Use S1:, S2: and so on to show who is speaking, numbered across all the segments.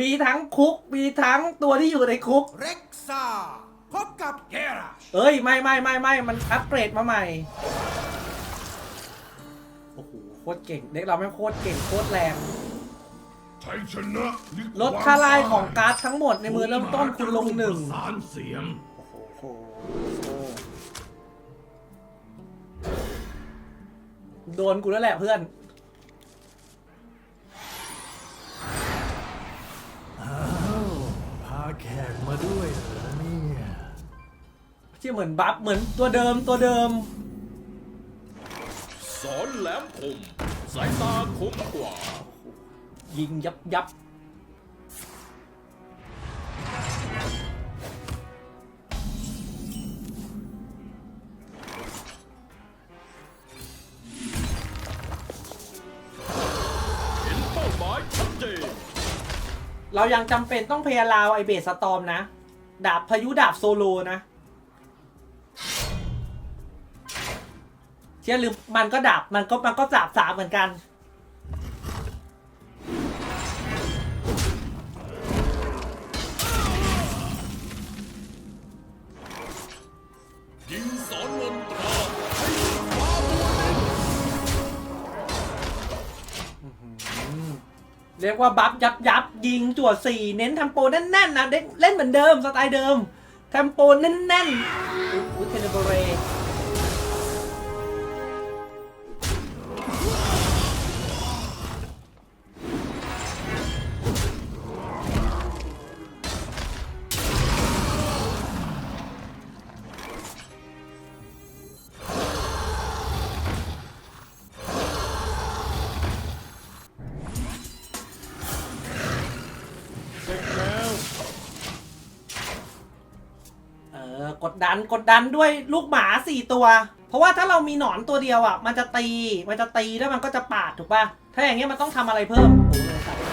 S1: มีทั้งคุก มีทั้งตัวที่อยู่ในคุก
S2: เร็กซ่าพบกับเฮรา
S1: เอ้ย ไม่ไม่ไม่ไม่มันอัปเกรดมาใหม่ โอ้โห โคตรเก่ง เด็กเราไม่งโคตรเก่ง โคตรแรง
S3: ชัยชนะนี่
S1: ลดค่าไล่ของการ์ดทั้งหมดในมือเริ่มต้นคุณลงหนึ่ง
S3: ประสานเสียง
S1: โอ้โหโอ้โหโดนกูแล้วแหละเพื่อน
S4: แขกมาด้วยเหรอเนี่ย
S1: ที่เหมือนบัฟเหมือนตัวเดิมตัวเดิม
S5: สอนแหลมคมสายตาคมกว่า
S1: ยิงยับยับ
S5: เรา
S1: ยังจำเป็นต้องพยายามไอเบสสตอมนะ ดาบพายุดาบโซโลนะ เชื่อลืมมันก็ดาบมันก็มันก็ดาบสามเหมือนกัน เรียกว่าบัฟยับยับยิงจวดสี่เน้นทำโปแน่นๆนะเล่นเหมือนเดิมสไตล์เดิมทำโปแน่นๆอุ้ยเทนเบเร ดดันกดดันด้วยลูกหมาสี่ตัว เพราะว่าถ้าเรามีหนอนตัวเดียวอะ มันจะตีมันจะตีแล้วมันก็จะปาดถูกป่ะถ้าอย่างเงี้ยมันต้องทำอะไรเพิ่มโอ้โหสัตว์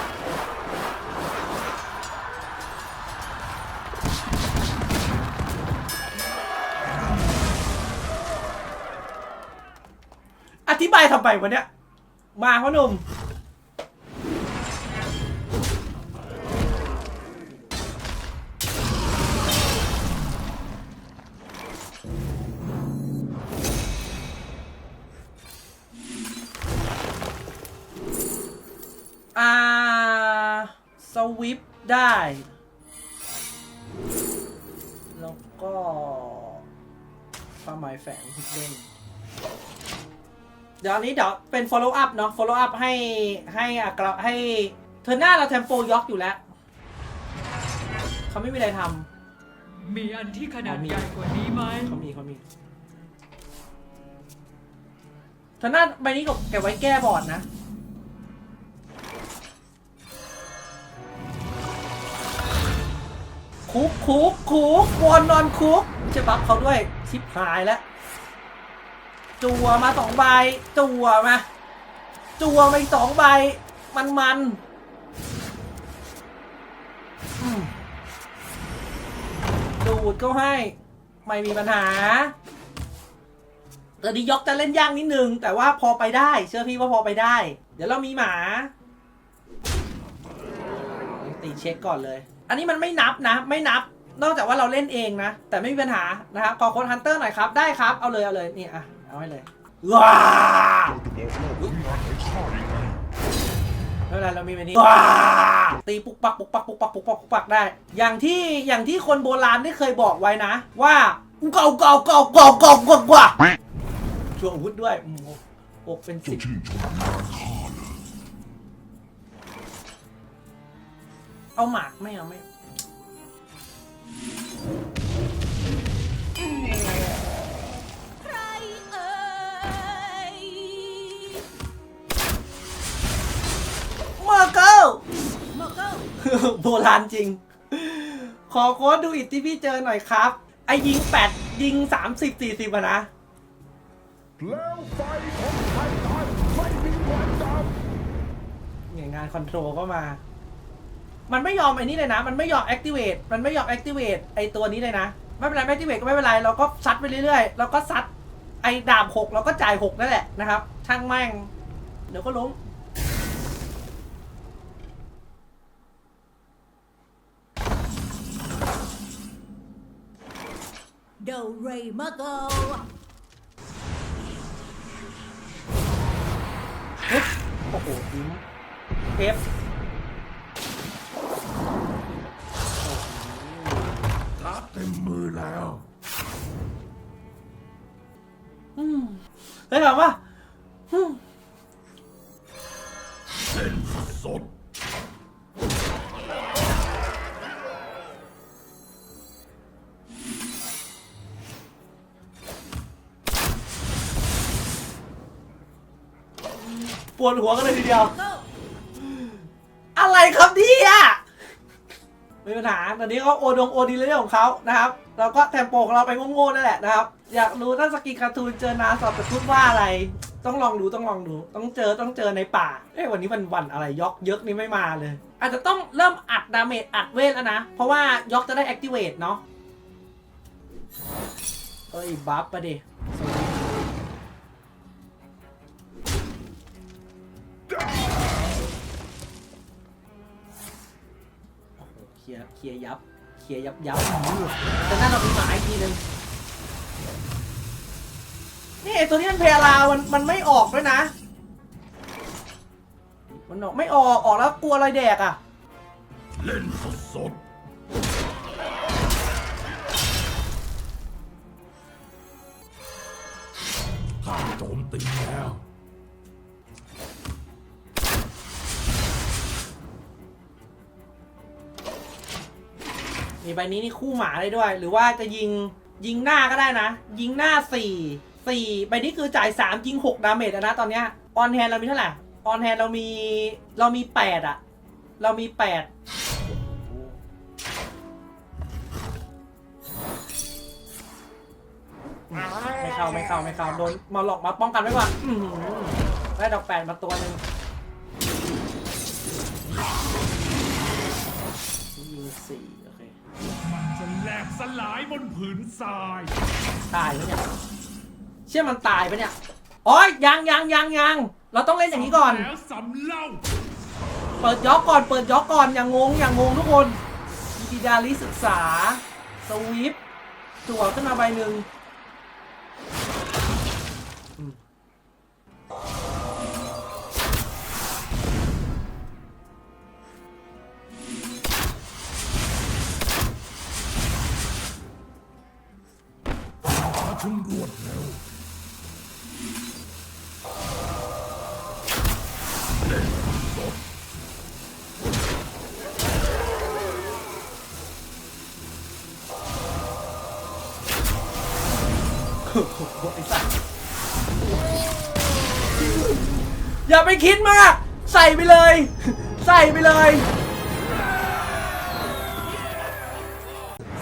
S1: อธิบายทำไมวะเนี่ยมาพ่อหนุ่ม อ่าสวิปได้ แล้วก็ความหมายแฝงฮิดเด้นเดี๋ยวอันนี้เดี๋ยวเป็น follow up เนาะ follow up ให้ให้อากระให้เธอหน้าเราเทมโปยอกอยู่แล้ว เขาไม่มีอะไรท
S6: มีอันที่ขนาด
S1: อ๋อมี
S6: ใหญ่กว่านี้ไหมำ
S1: เขามีเขามีเธอหน้าใบนี้ก็เก็บไว้แก้บอร์ดนะ คุกคุกคุกวนนอนคุกจะบัฟเขาด้วยชิบหายแล้วจัวมาสองใบจัวมาจัวมาอีกสองใบ มันมันดูดก็ให้ ไม่มีปัญหาตอนนี้ยกจะเล่นยากนิดนึง แต่ว่าพอไปได้ เชื่อพี่ว่าพอไปได้ เดี๋ยวเรามีหมา ตีเช็คก่อนเลย อันนี้มันไม่นับนะ ไม่นับ นอกจากว่าเราเล่นเองนะ แต่ไม่มีปัญหานะครับขอโค้ดฮันเตอร์หน่อยครับ ได้ครับ เอาเลยเอาเลยนี่อะ เอาให้เลยว้าไม่เป็นไรเรามีแบบนี้ว้าตีปุกปักปุกปักปุกปักปุกปักปุกปักได้ อย่างที่อย่างที่คนโบราณได้เคยบอกไว้นะ ว่าเก่าเก่าเก่าเก่าเก่าเก่ากว่าช่วงอาวุธด้วยอืมอกเป็นสิบ
S3: เลย
S1: เอาหมากไม่เอาไม่
S7: ใครเอ่ย
S1: เมอร์เกิล
S7: โมเกิล
S1: โบราณจริง ขอโค้ดดูอิทที่พี่เจอหน่อยครับ ไอยิงแปดยิงสามสิบสี่สิบอะนะ
S3: แล้วไฟของไททันไม่มีวันดับ
S1: เนี่ยงานคอนโทรลก็มา มันไม่ยอมไอ้นี่เลยนะ มันไม่ยอม activate มันไม่ยอม activate ไอ้ตัวนี้เลยนะ ไม่เป็นไรไม่ activate ก็ไม่เป็นไรเราก็ซัดไปเรื่อยๆเราก็ซัดไอ้ดาบหกเราก็จ่ายหกนั่นแหละนะครับ ช่างแม่ง เดี๋ยวก็ล้มโดเรมาโก
S3: โอ้โหเอฟ
S1: ได้ถามว่าอืม
S3: เล่นสด
S1: ปวดหัวกันเลยทีเดียว มีปัญหาตอนนี้เขาโอดงโอดีเรื่องของเขานะครับเราก็แทมโปของเราไปโง่ๆนั่นแหละนะครับ อยากรู้ถ้าสกินการ์ตูนเจอนาสอบจะพูดว่าอะไร ต้องลองดูต้องลองดู ต้องเจอต้องเจอในป่าเอ้วันนี้มันวันอะไรยอกเยอะนี่ไม่มาเลย อาจจะต้องเริ่มอัดดาเมจอัดเวทแล้วนะ เพราะว่ายอกจะได้แอคทีเวตเนาะเอ้ยบัฟปะดิโลียร์เคลียร์ยับ เคลียร์ยับยับแต่นั่นเรามีหมาอีกทีนึงนี่ไอ้ตัวนี้มันเพลา มันมันไม่ออกด้วยนะ มันออกไม่ออกออกแล้วกลัวอะไรแดกอะ
S3: เล่นสดข้าโจมตีแล้ว
S1: มีใบนี้นี่คู่หมาได้ด้วย หรือว่าจะยิงยิงหน้าก็ได้นะ ยิงหน้าสี่สี่ใบนี้คือจ่ายสามยิงหกดาเมจนะ ตอนเนี้ยออนแฮนเรามีเท่าไหร่ออนแฮนเรามีเรามีแปดอะเรามีแปดไม่เข้าไม่เข้าไม่เข้าโดนมาหลอกมาป้องกันไว้ก่อนอื้อหือได้ดอกแปดมาตัวหนึ่งยิงสี่ โอเค
S2: จะแหลกสลายบนผืนทราย
S1: ตายปะเนี่ย เชื่อมันตายปะเนี่ย อ๋อยังยังยังยังเราต้องเล่นอย่างนี้ก่อน
S2: แล้วสำเล่า
S1: เปิดย็อกก่อน เปิดย็อกก่อน อย่างงง อย่างงงทุกคนดีดาลิศึกษา สวิปจั่วขึ้นมาใบหนึ่ง
S3: ถึงรวดเร็ว
S1: ไอ้สัสอย่าไปคิดมาก ใส่ไปเลย ใส่ไปเลย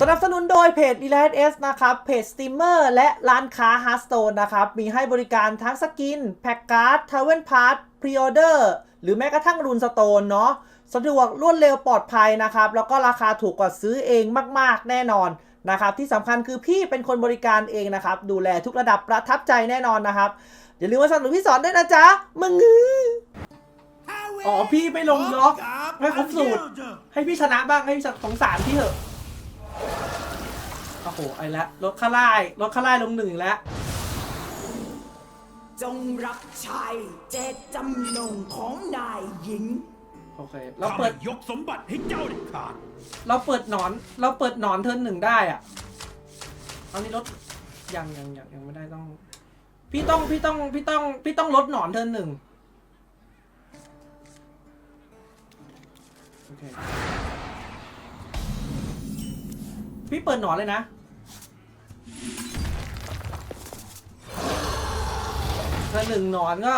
S1: สนับสนุนโดยเพจ e l i t S นะครับ เพจสตรีมเมอร์และร้านค้า h e a r t s t o n e นะครับ มีให้บริการทั้งสกิน แพ็กการ์ดทาวเวนพาร์ทพรีออเดอร์หรือแม้กระทั่งรูนสโตนเนาะสะดวกรวดเร็วปลอดภัยนะครับ แล้วก็ราคาถูกกว่าซื้อเองมาก ๆ แน่นอนนะครับ ที่สำคัญคือพี่เป็นคนบริการเองนะครับ ดูแลทุกระดับประทับใจแน่นอนนะครับ อย่าลืมมาสนับสนุนพี่สอนด้วยนะจ๊ะมึงืออ๋อพี่ไม่ลงล็อกไม่ครบสูตรให้พี่ชนะบ้างให้พี่สงสารพี่เถอะ โอ้โหไอ้ละลดค่าไล่ลดค่าไล่ลงหนึ่งอีกแล้ว
S8: จงรับใช้เจตจำนงของนายหญิง
S1: โอเค เรา
S2: ข้า
S1: เปิด
S2: ไม่ยกสมบัติให้เจ้าเด็ดขาด
S1: เราเปิดหนอน เราเปิดหนอนเทิร์นหนึ่งได้อะอันนี้ลดยังยังยังยังไม่ได้ต้อง พี่ต้องพี่ต้องพี่ต้องพี่ต้องลดหนอนเทิร์นหนึ่งโอเค พี่เปิดหนอนเลยนะเทิร์นหนึ่งหนอนก็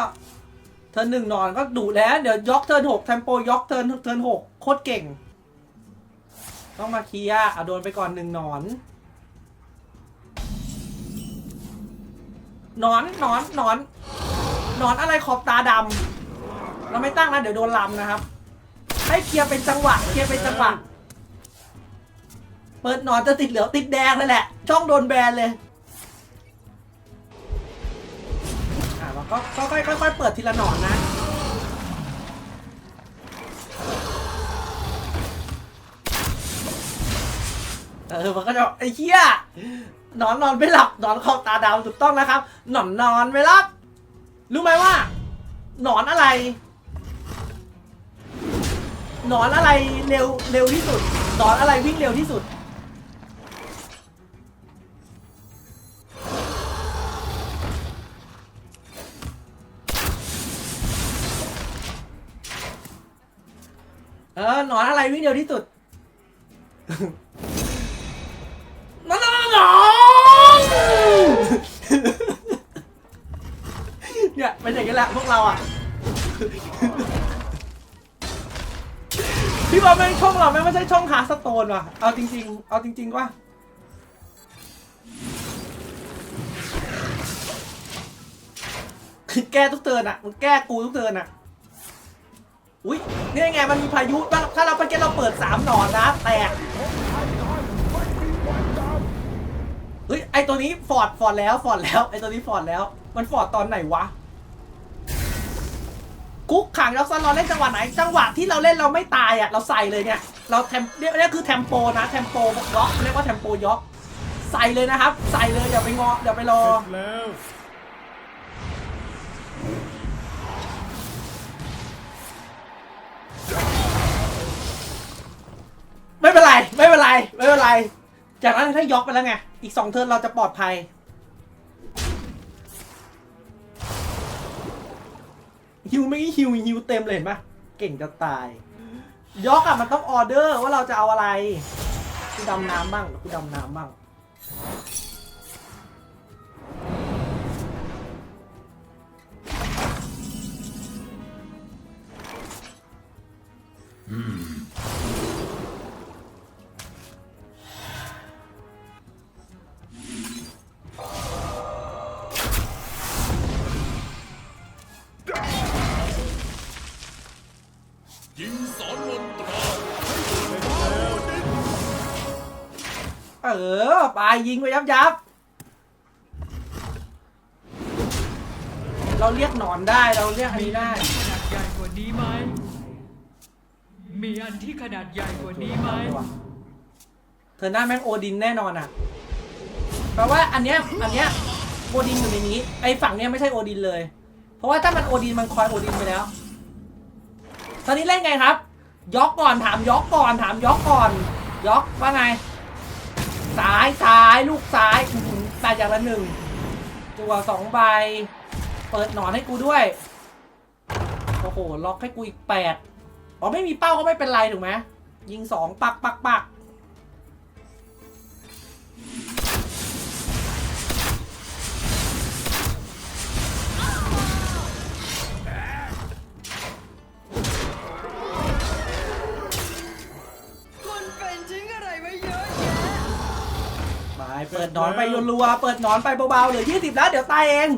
S1: เทิร์นหนึ่งหนอนก็ดุแล้ว เดี๋ยวยอกเทิร์นหกเทมโปยอกเทิร์นเทิร์นหกโคตรเก่ง ต้องมาเคลียร์อะโดนไปก่อนหนึ่งหนอนหนอนหนอนหนอนหนอนอะไรขอบตาดำเราไม่ตั้งนะเดี๋ยวโดนลำนะครับ ให้เคลียร์เป็นจังหวะเคลียร์เป็นจังหวะ เปิดหนอนจะติดเหลืองติดแดงเลยแหละ ช่องโดนแบนเลยอะเราก็ค่อยๆค่อยๆเปิดทีละหนอนนะ เออมันก็จะไอ้เหี้ยหนอนนอนไม่หลับหนอนขอบตาดำถูกต้องนะครับ หนอนนอนไม่หลับ รู้ไหมว่า หนอนอะไร หนอนอะไรเร็วเร็วที่สุด หนอนอะไรวิ่งเร็วที่สุด ออหนอนอะไรวิ่งเร็วที่สุดนอนหนอนหนอนเนี่ยเป็นอย่างนี้แหละพวกเราอะพี่ว่าแม่งช่องเราแม่งไม่ใช่ช่องฮาร์สโตนว่ะ เอาจริง ๆ เอาจริง ๆว่าแก้ทุกเตือนอะมันแก้กูทุกเตือนอะ อุ้ยนี่ไงมันมีพายุถ้าเราไปเก็ตเราเปิดสามหนอนนะแตกเฮ้ยไอตัวนี้ฟอร์ดฟอร์ดแล้วฟอร์ดแล้วไอตัวนี้ฟอร์ดแล้ว มันฟอร์ดตอนไหนวะกุ๊กขังเราซันเราเล่นจังหวะไหน จังหวะที่เราเล่นเราไม่ตายอะเราใส่เลยเนี่ยเราแทมเนี่ยคือเทมโปนะเทมโปยอกเรียกว่าเทมโปยอกใส่เลยนะครับ ใส่เลยอย่าไปงออย่าไปรอ
S3: แล้ว
S1: ไม่เป็นไร ไม่เป็นไร ไม่เป็นไร จากนั้นถ้ายกไปแล้วไง อีกสองเทิร์นเราจะปลอดภัยฮิวไม่ฮิวฮิวเต็มเลยเห็นปะเก่งจะตายยกอะมันต้องออเดอร์ว่าเราจะเอาอะไรกูดำน้ำบ้างกูดำน้ำบ้าง เออปลายยิงไปยับยับเราเรียกหนอนได้เราเรียกอัน
S6: มี
S1: นี้
S6: อั
S1: ได้
S6: นที่ขนาดใหญ่กว่านี้ไหม มีอันที่ขนาดใหญ่กว่านี้ไหม
S1: เธอหน้าแม่งโอดินแน่นอนอะ แปลว่าอันเนี้ยอันเนี้ยโอดินอยู่ในนี้ ไอ้ฝั่งเนี้ยไม่ใช่โอดินเลย เพราะว่าถ้ามันโอดินมันคอยโอดินไปแล้ว ตอนนี้เล่นไงครับยกก่อนถามยกก่อนถามยกก่อนยกว่าไง ซ้ายซ้ายลูกซ้ายอื้อหือตายอย่างละหนึ่งจั่วสองใบ เปิดหนอนให้กูด้วย โอ้โห ล็อกให้กูอีกแปดอ๋อไม่มีเป้าก็ไม่เป็นไรถูกไหมยิงสองปักปักปัก
S8: เปิ
S1: ดหนอนไปรัวๆเปิดหนอนไปเบาๆเหลือยี่สิบแล้วเดี๋ยวตายเอง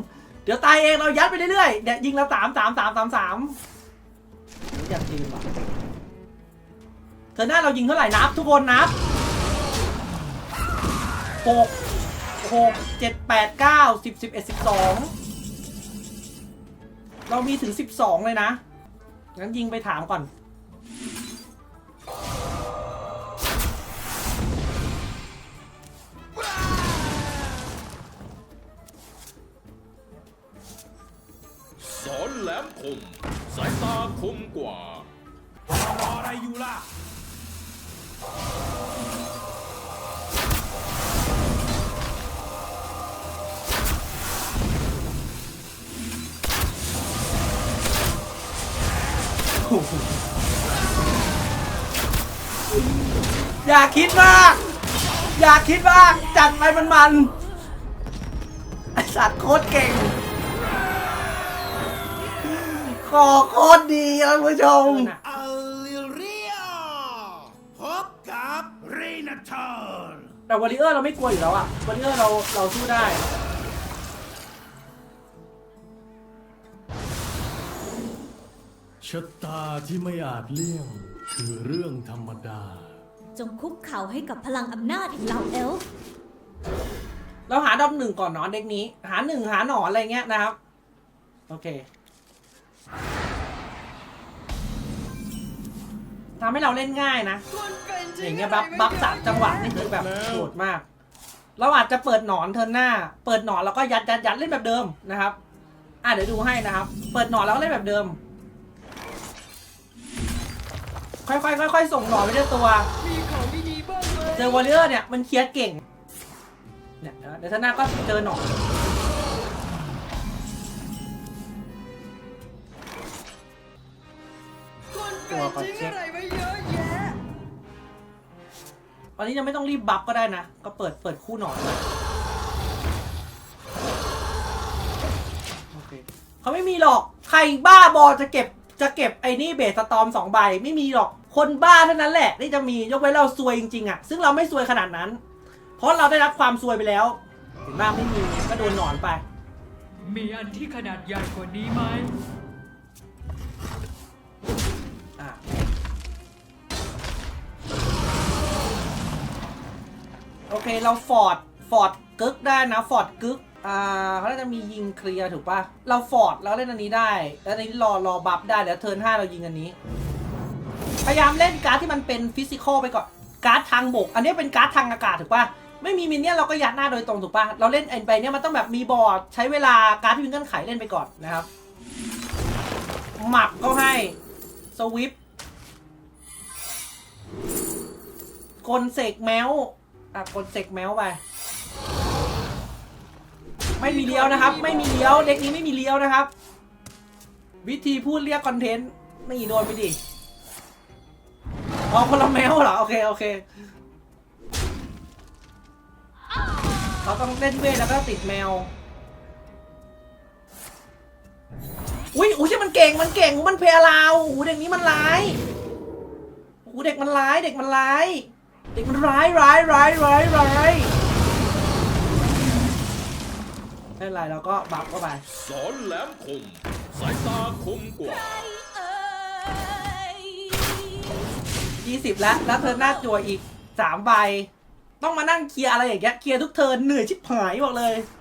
S1: เดี๋ยวตายเองเรายัดไปเรื่อยๆเดี๋ยวยิงเราสามสามสามสามสามอยากจริงว่ะเธอหน้าเรายิงเท่าไหร่นับทุกคนนับหกหกเจ็ดแปดเก้าสิบสิบเอ็ดสิบสองเรามีถึงสิบสองเลยนะงั้นยิงไปถามก่อน
S5: อย่าคิ
S1: ดมาก อย่าคิดมาก จัดไปมันมันๆไอสัตว์โคตรเก่งขอโคตรดีท่านผู้ชม
S3: อัลลิเรียพบกับรีนาเทอร์
S1: แต่วอริเออร์เราไม่กลัวอยู่แล้วอะวอริเออร์เราเราสู้ได้
S4: ชะตาที่ไม่อาจเลี่ยง คือเรื่องธรรมดา
S7: จงคุกเข่าให้กับพลังอำนาจแห่งเหล่าเอลฟ์
S1: เราหาดอมหนึ่งก่อนเนอนเด็กนี้ หาหนึ่งหาหนอนอะไรเงี้ยนะครับ โอเคทำให้เราเล่นง่ายนะ
S8: คุณเป็น
S1: อ
S8: ทิ้
S1: ย่างง
S8: อะ
S1: เงี้ย
S8: ไร
S1: บัฟ
S8: ไว้
S1: บัฟ
S8: เยอะ
S1: สามจังหวะนี่คือแบบโหดมาก เราอาจจะเปิดหนอนเทิร์นหน้า เปิดหนอนแล้วก็ยัดยัดยัดเล่นแบบเดิมนะครับ อะเดี๋ยวดูให้นะครับ เปิดหนอนแล้วก็เล่นแบบเดิม ค่อยๆค่อยๆส่งหนอนไปทีละตัว
S6: มีของดีๆบ้างไหม
S1: เจอวอลเลอร์เนี่ยมันเคลียร์เก่ง เนี่ยเดี๋ยวท่านหน้าก็เจอหนอนตัวก่อนเช็ค
S6: อะไรไว้เยอะแยะ
S1: ตอนนี้ยังไม่ต้องรีบบัฟก็ได้นะ ก็เปิดเปิดคู่หนอนเลยโอเคเขาไม่มีหรอก ใครบ้าบอจะเก็บ จะเก็บไอ้นี่เบสสตอมสองใบไม่มีหรอกคนบ้าเท่านั้นแหละที่จะมียกเว้นเราซวยจริงๆอะซึ่งเราไม่ซวยขนาดนั้น เพราะเราได้รับความซวยไปแล้วถึงบ้าไม่มีก็โดนหนอนไป
S6: มีอันที่ขนาดใหญ่กว่านี้ไหม
S1: อะโอเคเราฟอร์ดฟอร์ดกึกได้นะฟอร์ดกึก อ่าเขาน่าจะมียิงเคลียร์ถูกปะเราฟอร์ดแล้วเล่นอันนี้ได้ แล้วอันนี้รอรอบัฟได้เดี๋ยวเทิร์นห้าเรายิงอันนี้ พยายามเล่นการ์ดที่มันเป็นฟิสิกอลไปก่อนการ์ดทางบก อันนี้เป็นการ์ดทางอากาศถูกปะไม่มีมินเนี่ยเราก็ยัดหน้าโดยตรงถูกปะเราเล่นไอ้ใบเนี้ยมันต้องแบบมีบอร์ดใช้เวลาการ์ดที่มีเงื่อนไขเล่นไปก่อนนะครับหมักก็ให้สวิปกลเสกแมวอะกลเสกแมวไป ไม่มีเลี้ยวนะครับ ไม่มีเลี้ยว เด็กนี้ไม่มีเลี้ยวนะครับ วิธีพูดเรียกคอนเทนต์ไม่โดนไปดิอ๋อคนละแมวเหรอ โอเค โอเคเราต้องเล่นเวทแล้วก็ติดแมว อุ้ยอุ้ยมันเก่ง มันเก่ง มันเพลลาวอู้เด็กนี้มันร้ายอู้เด็กมันร้าย เด็กมันร้าย เด็กมันร้ายร้ายร้ายร้ายร้าย ไม่เป็นไรเราก็บัฟเข้าไป
S5: สอนแหลมคม สายตาคมกว่า
S1: 20 แล้ว แล้วเธอหน้าจั่วอีก3ใบ ต้องมานั่งเคลียร์อะไรอย่างเงี้ย เคลียร์ทุกเทิร์นเหนื่อยชิบหายบอกเลยอุ้ย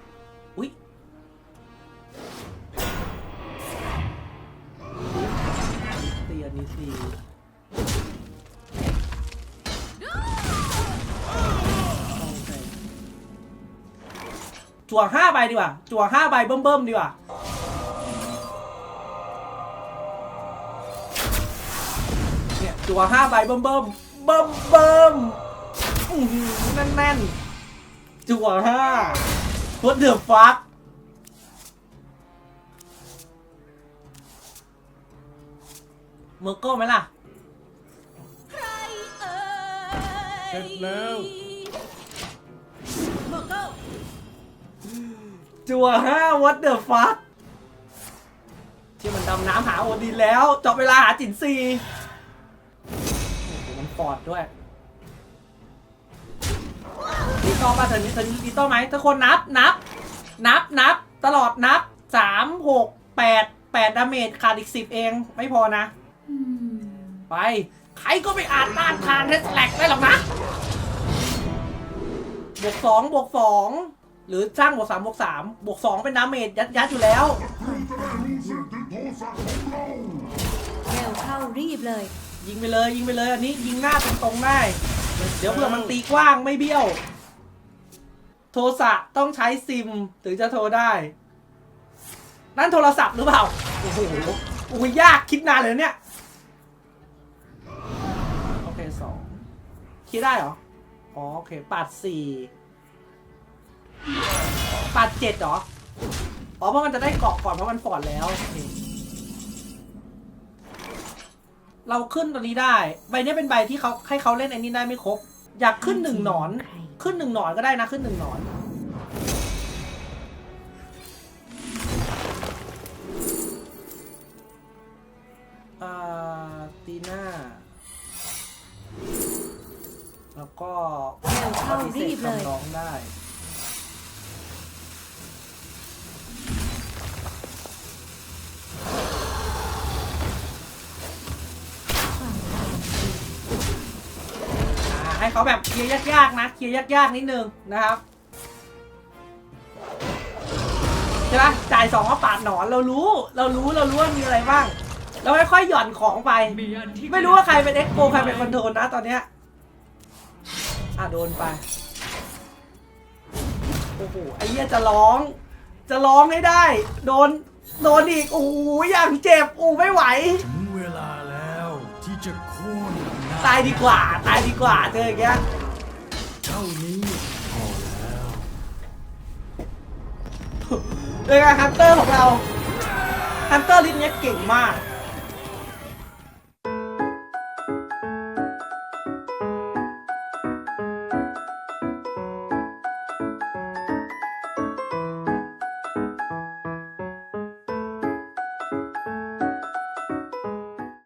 S1: จั่วห้าใบดีกว่า จั่วห้าใบเบิ่มๆดีกว่าเนี่ยจั่วห้าใบเบิ่มเบิ่มเบิ่มเบิ่มอื้อหือแน่นแน่นๆจั่วห้าพุทเดือฟักเมอร์โก้ไหมล่ะ
S4: เสร็จแล้ว
S1: จั่วห้า what the fuck ที่มันดำน้ำหาโอดีนแล้วจบเวลาหาจินซีโอ้โหมันฟอดด้วยดีโต้ป่ะเธอนี้เธอนี้ดีโต้ไหมทุกคนนับนับ นับนับ ตลอดนับสามหกแปดแปดดาเมจขาดอีกสิบเองไม่พอนะ ไป ใครก็ไม่อาจต้านทานเทสแลกได้หรอกนะบวกสองบวกสอง หรือสร้างบวกสามบวกสามบวกสองเป็นดาเมจยัดยัดอยู่แล้ว
S7: เร็วเข้ารีบเลย
S1: ยิงไปเลยยิงไปเลยอันนี้ยิงหน้าตรงตรงๆได้เดี๋ยวเผื่อมันตีกว้างไม่เบี้ยว โทรศัพท์ต้องใช้ซิมถึงจะโทรได้ นั่นโทรศัพท์หรือเปล่า โอ้โหโอ้ยยากคิดนานเลยเนี่ย โอเคสองคิดได้เหรอ อ๋อโอเคปัดสี่ ปัดเจ็ดเหรอ อ๋อเพราะมันจะได้เกาะก่อนเพราะมันฟอร์ดแล้วโอเคเราขึ้นตัวนี้ได้ ใบนี้เป็นใบที่เขาให้เขาเล่นไอ้นี้ได้ไม่ครบ อยากขึ้นหนึ่งหนอน ขึ้นหนึ่งหนอนก็ได้นะขึ้นหนึ่งหนอนอ่าตีหน้า แล้วก็
S7: เร็วเข้ารีบเลย
S1: ปฏิสธคำร้องได้ เขาแบบเคลียร์ยากๆนะเคลียร์ยากๆนิดนึงนะครับใช่ปะจ่ายสองมาปาดหนอนเรารู้ เรารู้เรารู้ว่ามีอะไรบ้าง เราค่อยๆหย่อนของไป
S6: มีอันที่
S1: ไม่รู้ว่าใครเป็นเอ็กโปใครเป็นคอนโทรลนะตอนเนี้ยอะโดนไปโอ้โหไอ้เหี้ยจะร้อง จะร้องให้ได้ โดนโดนอีกโอ้โหอย่างเจ็บโอ้ไม่ไหว
S4: ถึงเวลาแล้วที่จะโค่นอำนาจ
S1: ตายดีกว่า ตายดีกว่าเจออย่างเงี้ย
S4: เท่านี้พอแล้ว
S1: เป็นไงฮันเตอร์ของเราฮันเตอร์ลิสเนี้ยเก่งมาก